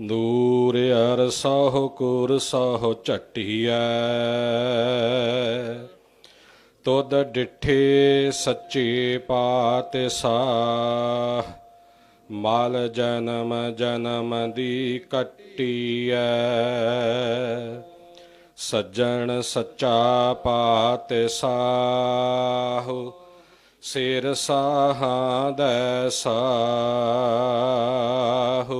ਨੂਰ ਅਰ ਸਹੁ ਕੁਰ ਸਹੁ ਝਟੀਐ। ਤੁਧ ਡਿਠੇ ਸੱਚੇ ਪਾਤ ਸਾਹ ਮਲ ਜਨਮ ਜਨਮ ਦੀ ਕੱਟੀਐ। ਸੱਜਣ ਸੱਚਾ ਪਾਤ ਸਾਹੁ ਸਿਰ ਸਾਹਾਂ ਦੈ ਸਾਹੁ।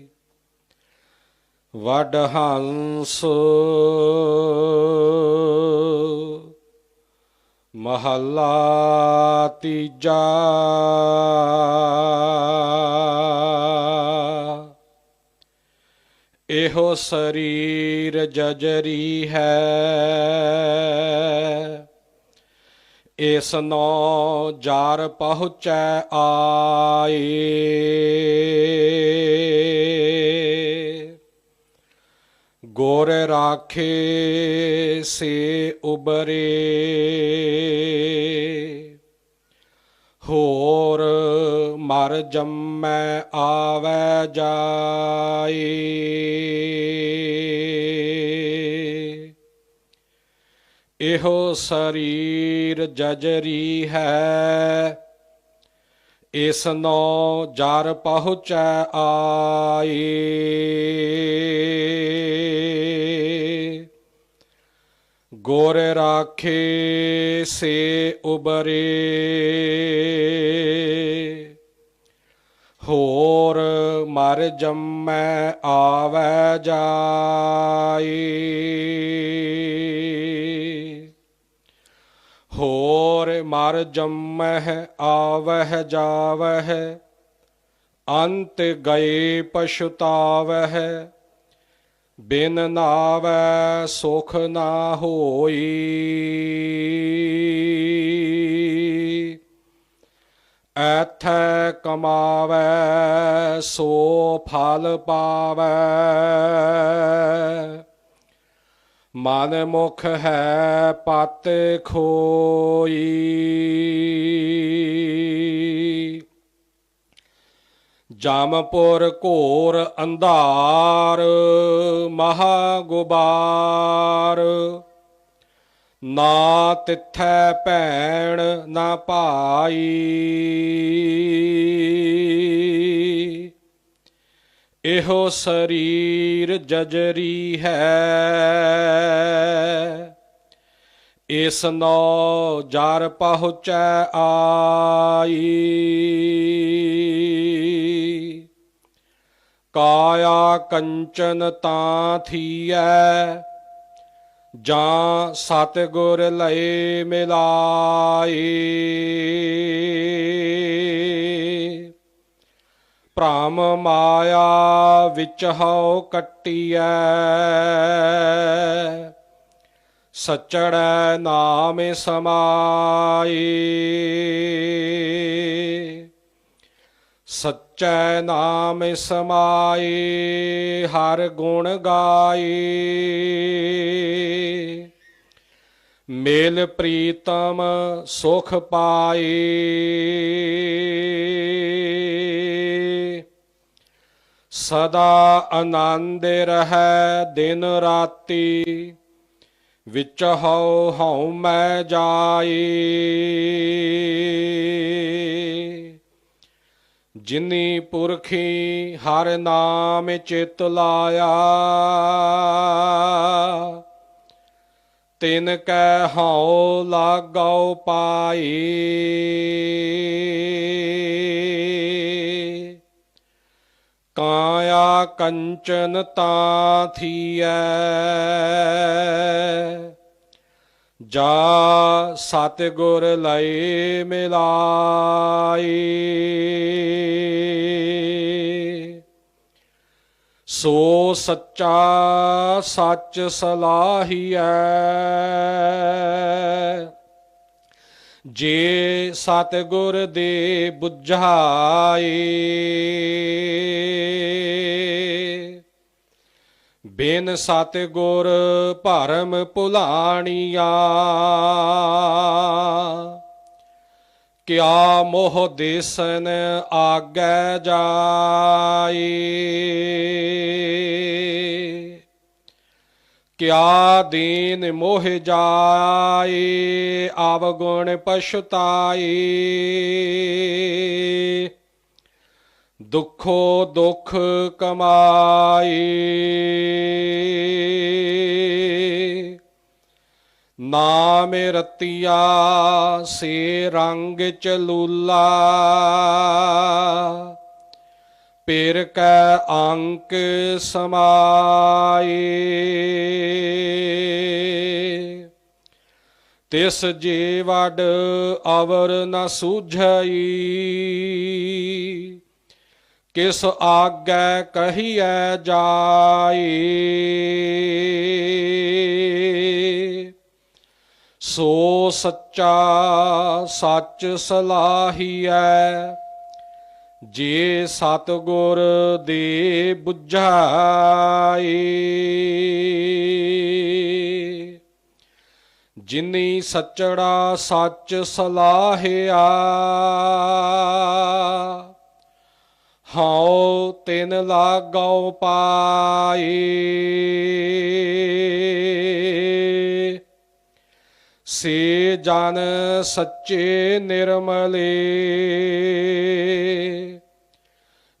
ਵਡ ਹੰਸ ਮਹੱਲਾ ਤੀਜਾ। ਇਹੋ ਸਰੀਰ ਜਜਰੀ ਹੈ। ਇਸ ਨੋ ਜਾਰ ਪਹੁੰਚੈ ਆਏ। ਗੋਰ ਰਾਖੇ ਸੇ ਉਬਰੇ। ਹੋਰ ਮਰ ਜੰਮੈ ਆਵੈ ਜਾਏ। ਇਹੋ ਸਰੀਰ ਜਜਰੀ ਹੈ। ਇਸ ਨੋ ਜਰ ਪਹੁੰਚੈ ਆਏ। ਗੋਰ ਰਾਖੇ ਸੇ ਉਬਰੇ ਹੋਰ ਮਰ ਜੰਮੈ ਆਵੈ ਜਾਏ ਹੋਰ ਮਰ ਜੰਮਹਿ ਆਵਹਿ ਜਾਵਹਿ ਅੰਤ ਗਏ ਪਛੁਤਾਵਹਿ ਬਿਨ ਨਾਵੈ ਸੁਖ ਨਾ ਹੋਈ। ਐਥੈ ਕਮਾਵੈ ਸੋ ਫਲ ਪਾਵੈ। ਮਨ ਮੁਖ ਹੈ ਪਤ ਖੋਈ। ਜਮਪੁਰ ਘੋਰ ਅੰਧਾਰ ਮਹਾ ਗੁਬਾਰ ਨਾ ਤਿੱਥੈ ਭੈਣ ਨਾ ਭਾਈ। ਇਹੋ ਸਰੀਰ ਜਜਰੀ ਹੈ। ਇਸ ਨੋ ਜਰ ਪਹੁੰਚੈ ਆਈ। ਕਾਇਆ ਕੰਚਨ ਤਾਂ ਥੀਐ, ਜਾਂ ਸਤਿਗੁਰ ਲਏ ਮਿਲਾਈ ਭ੍ਰਮ ਮਾਇਆ ਵਿੱਚ ਹਉ ਕੱਟੀਐ। ਸਚੜੈ ਨਾਮ ਸਮਾਈ। ਸਚੈ ਨਾਮ ਸਮਾਈ, ਹਰ ਗੁਣ ਗਾਈ। ਮੇਲ ਪ੍ਰੀਤਮ ਸੁਖ ਪਾਈ। ਸਦਾ ਆਨੰਦ ਰਹੈ ਦਿਨ ਰਾਤੀ। ਵਿੱਚ ਹਉ ਹਉ ਮੈਂ ਜਾਈ ਜਿਨੀ ਪੁਰਖੀ ਹਰ ਨਾਮ ਚਿਤ ਲਾਇਆ, ਤਿਨ ਕੈ ਹਉ ਲਾਗਉ ਪਾਈ ਕੰਚਨ ਤਾਂ ਥੀਐ ਜਾ ਸਤਿਗੁਰ ਲਏ ਮਿਲਾਈ। ਸੋ ਸੱਚਾ ਸੱਚ ਸਲਾਹੀਐ। ਜੇ ਸਤਿਗੁਰ ਦੇ 부ਝਾਏ ਬਿਨ ਸਤਿਗੁਰ ਭਰਮ ਭੁਲਾਣੀਆ। ਕਿਆ ਮੋਹ ਦੇਸਨ ਆਗੈ ਜਾਏ। ਕਿਆ ਦੀਨ ਮੋਹ ਜਾਈ ਆਵਗੁਣ ਪਛਤਾਈ ਦੁਖੋ ਦੁਖ ਕਮਾਈ। ਨਾਮ ਰਤੀਆ ਸੇ ਰੰਗ ਚਲੂਲਾ ਪੇਰ ਕੈ ਅੰਕ ਸਮਾਈ। ਤਿਸ ਜੀ ਵਡ ਅਵਰ ਨ ਸੂਝਈ। ਕਿਸ ਆਗੈ ਕਹੀਐ ਜਾਈ? ਸੋ ਸੱਚਾ ਸੱਚ ਸਲਾਹੀਐ, ਜੇ ਸਤਗੁਰ ਦੇ 부ਝਾਈ ਜਿਨੀ ਸੱਚੜਾ ਸੱਚ ਸਲਾਹਿਆ ਹਉ ਤਿਨ ਲਾਗਉ ਪਾਈ ਸੇ ਜਨ ਸੱਚੇ ਨਿਰਮਲੇ।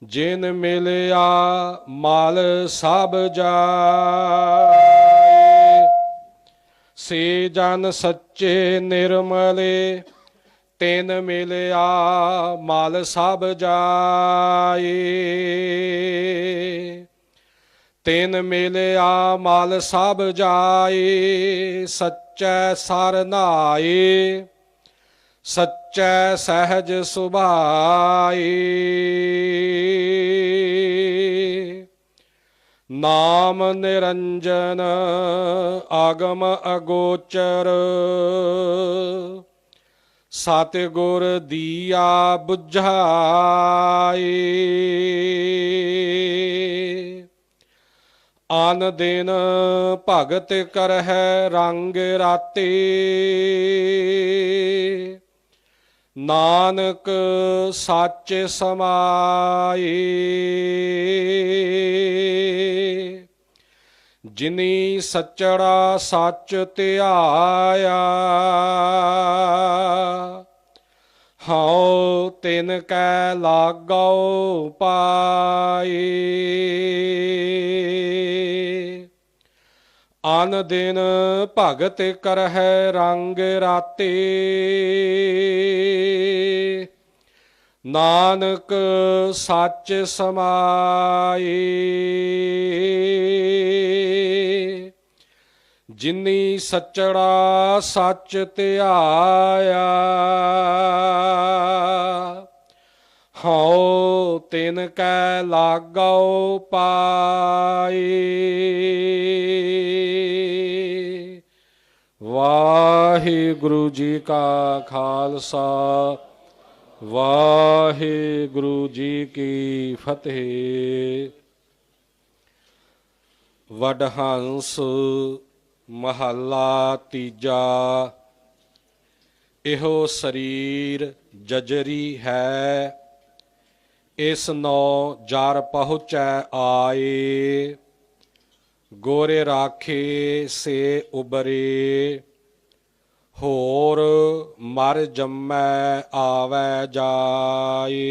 ਜਿਨ ਮਿਲਿਆ ਮਾਲ ਸਭ ਜਾਏ। ਸੇ ਜਨ ਸੱਚੇ ਨਿਰਮਲੇ। ਤਿਨ ਮਿਲਿਆ, ਮਾਲ ਸਭ ਜਾਏ। ਤਿਨ ਮਿਲਿਆ, ਮਾਲ ਸਭ ਜਾਏ, ਸੱਚੈ ਸਰ ਨਾਏ, ਸੱਚੈ ਸਹਿਜ ਸੁਭਾਈ ਨਾਮ ਨਿਰੰਜਨ, ਆਗਮ ਅਗੋਚਰ ਸਤਿਗੁਰ ਦੀਆ 부ਝਾਈ ਆਨ ਦਿਨ ਭਗਤ ਕਰਹਿ ਰੰਗ ਰਾਤੇ। ਨਾਨਕ ਸੱਚ ਸਮਾਏ। ਜਿਨੀ ਸੱਚੜਾ ਸੱਚ ਧਿਆਇਆ, ਹਉ ਤਿਨ ਕੈ ਲਾਗਉ ਪਾਈ। ਅਨ ਦਿਨ ਭਗਤ ਕਰਹਿ ਰੰਗ ਰਾਤੇ। ਨਾਨਕ ਸੱਚ ਸਮਾਈ। ਜਿਨੀ ਸੱਚੜਾ ਸੱਚ ਧਿਆਇਆ ਹਉ ਤਿਨ ਕੈ ਲਾਗਉ ਪਾਈ। ਵਾਹਿਗੁਰੂ ਜੀ ਕਾ ਖਾਲਸਾ, ਵਾਹਿਗੁਰੂ ਜੀ ਕੀ ਫਤਿਹ। ਵਡਹੰਸ ਮਹੱਲਾ ਤੀਜਾ। ਇਹੋ ਸਰੀਰ ਜਜਰੀ ਹੈ, ਇਸ ਨੋ ਜਰ ਪਹੁੰਚੈ ਆਏ। ਗੋਰੇ ਰਾਖੇ ਸੇ ਉਬਰੇ, ਹੋਰ ਮਰ ਜੰਮੈ ਆਵੈ ਜਾਏ।